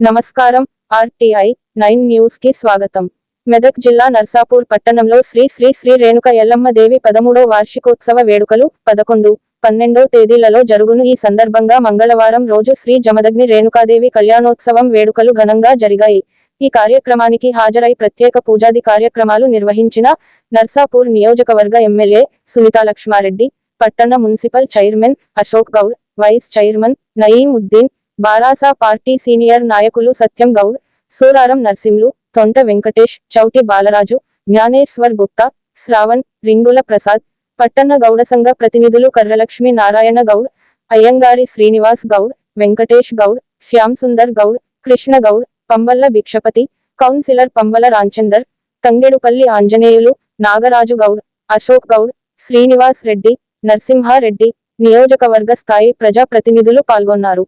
నమస్కారం RTI nine న్యూస్కి స్వాగతం. మెదక్ జిల్లా నర్సాపూర్ పట్టణంలో శ్రీ శ్రీ శ్రీ రేణుక ఎల్లమ్మ దేవి పదమూడో వార్షికోత్సవ వేడుకలు పదకొండు పన్నెండో తేదీలలో జరుగును. ఈ సందర్భంగా మంగళవారం రోజు శ్రీ జమదగ్ని రేణుకాదేవి కళ్యాణోత్సవం వేడుకలు ఘనంగా జరిగాయి. ఈ కార్యక్రమానికి హాజరై ప్రత్యేక పూజాది కార్యక్రమాలు నిర్వహించిన నర్సాపూర్ నియోజకవర్గ ఎమ్మెల్యే సునీతా లక్ష్మారెడ్డి పట్టణ municipal chairman Ashok Goud vice chairman Nayeemuddin Bharasa party senior నాయకులు సత్యం గౌడ్ సూరారం నర్సింలు తొంట వెంకటేష్ చౌటి బాలరాజు జ్ఞానేశ్వర్ గుప్తా శ్రావణ్ రింగుల ప్రసాద్ పట్టణ గౌడ సంఘ ప్రతినిధులు కర్రలక్ష్మి నారాయణ గౌడ్ అయ్యంగారి శ్రీనివాస్ గౌడ్ వెంకటేష్ గౌడ్ శ్యామ్ సుందర్ గౌడ్ కృష్ణ గౌడ్ పంబల్ల భిక్షపతి కౌన్సిలర్ పంబల రాంచందర్ తంగెడుపల్లి ఆంజనేయులు నాగరాజు గౌడ్ అశోక్ గౌడ్ శ్రీనివాస్ రెడ్డి నరసింహారెడ్డి నియోజకవర్గ స్థాయి ప్రజా ప్రతినిధులు పాల్గొన్నారు.